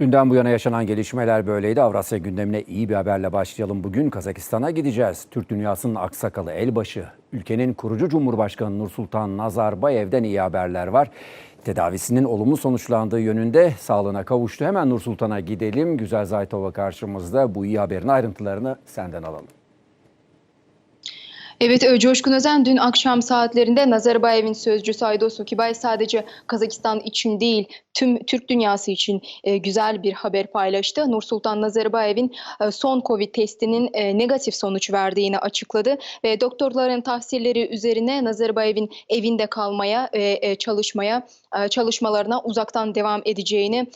Dünden bu yana yaşanan gelişmeler böyleydi. Avrasya gündemine iyi bir haberle başlayalım. Bugün Kazakistan'a gideceğiz. Türk dünyasının aksakalı, elbaşı, ülkenin kurucu Cumhurbaşkanı Nursultan Nazarbayev'den iyi haberler var. Tedavisinin olumlu sonuçlandığı yönünde sağlığına kavuştu. Hemen Nursultan'a gidelim. Güzel Zaytova karşımızda. Bu iyi haberin ayrıntılarını senden alalım. Evet e, Coşkun Özen dün akşam saatlerinde Nazarbayev'in sözcüsü Aydos Okibay sadece Kazakistan için değil tüm Türk dünyası için e, güzel bir haber paylaştı. Nursultan Nazarbayev'in e, son Covid testinin negatif sonuç verdiğini açıkladı ve doktorların tavsiyeleri üzerine Nazarbayev'in evinde kalmaya çalışmaya çalışmalarına uzaktan devam edeceğini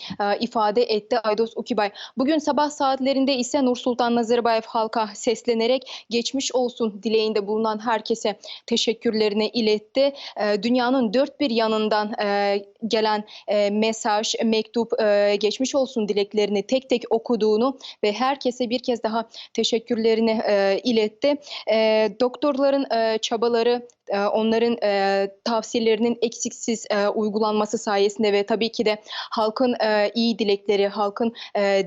ifade etti Aydos Okibay. Bugün sabah saatlerinde ise Nursultan Nazarbayev halka seslenerek geçmiş olsun dileğinde bulunan herkese teşekkürlerini iletti. E, Dünyanın dört bir yanından e, gelen e, mesaj, mektup, e, geçmiş olsun dileklerini tek tek okuduğunu ve herkese bir kez daha teşekkürlerini iletti. Doktorların çabaları onların e, tavsiyelerinin eksiksiz e, uygulanması sayesinde ve tabii ki de halkın e, iyi dilekleri, halkın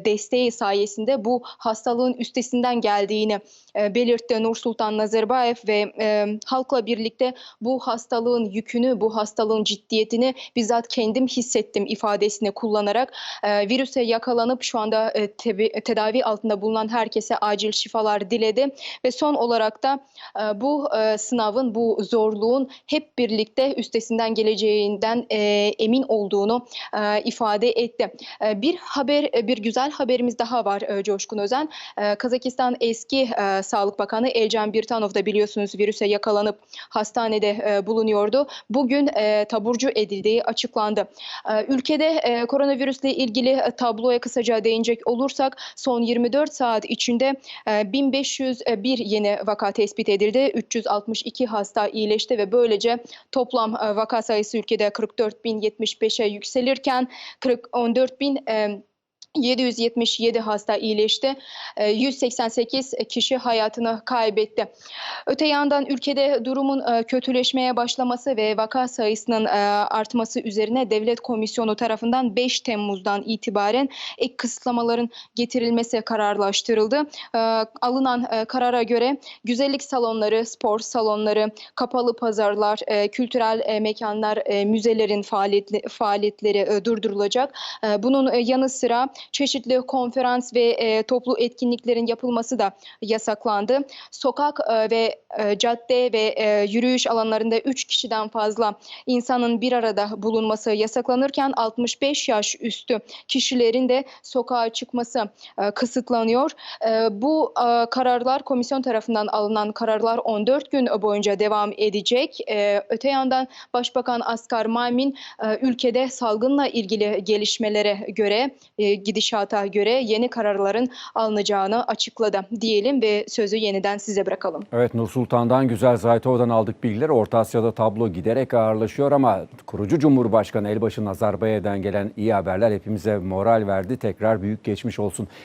desteği sayesinde bu hastalığın üstesinden geldiğini e, belirtti Nursultan Nazarbayev ve halkla birlikte bu hastalığın yükünü, bu hastalığın ciddiyetini bizzat kendim hissettim ifadesini kullanarak virüse yakalanıp şu anda tedavi altında bulunan herkese acil şifalar diledi ve son olarak da bu sınavın, bu zorluğun hep birlikte üstesinden geleceğinden e, emin olduğunu e, ifade etti. E, bir haber, e, bir güzel haberimiz daha var e, Coşkun Özen. E, Kazakistan eski e, Sağlık Bakanı Elcan Birtanov da biliyorsunuz virüse yakalanıp hastanede e, bulunuyordu. Bugün e, taburcu edildiği açıklandı. E, ülkede e, koronavirüsle ilgili e, tabloya kısaca değinecek olursak son 24 saat içinde e, 1501 yeni vaka tespit edildi. 362 hasta iyileşti ve böylece toplam e, vaka sayısı ülkede 44.075'e yükselirken 40 14.000 e, 777 hasta iyileşti. E, 188 kişi hayatını kaybetti. Öte yandan ülkede durumun e, kötüleşmeye başlaması ve vaka sayısının e, artması üzerine devlet komisyonu tarafından 5 Temmuz'dan itibaren ek kısıtlamaların getirilmesi kararlaştırıldı. E, Alınan e, karara göre güzellik salonları, spor salonları, kapalı pazarlar, kültürel mekanlar, müzelerin faaliyetleri durdurulacak. Bunun yanı sıra çeşitli konferans ve e, toplu etkinliklerin yapılması da yasaklandı. Sokak e, ve e, cadde ve e, yürüyüş alanlarında 3 kişiden fazla insanın bir arada bulunması yasaklanırken 65 yaş üstü kişilerin de sokağa çıkması e, kısıtlanıyor. E, bu e, kararlar komisyon tarafından alınan kararlar 14 gün boyunca devam edecek. E, öte yandan Başbakan Asgar Mamin e, ülkede salgınla ilgili gelişmelere göre e, gidişata göre yeni kararların alınacağını açıkladı diyelim ve sözü yeniden size bırakalım. Evet Nur Sultan'dan Güzel Zaytova'dan aldık bilgiler. Orta Asya'da tablo giderek ağırlaşıyor ama kurucu Cumhurbaşkanı Elbaşı Nazarbayev'den gelen iyi haberler hepimize moral verdi. Tekrar büyük geçmiş olsun.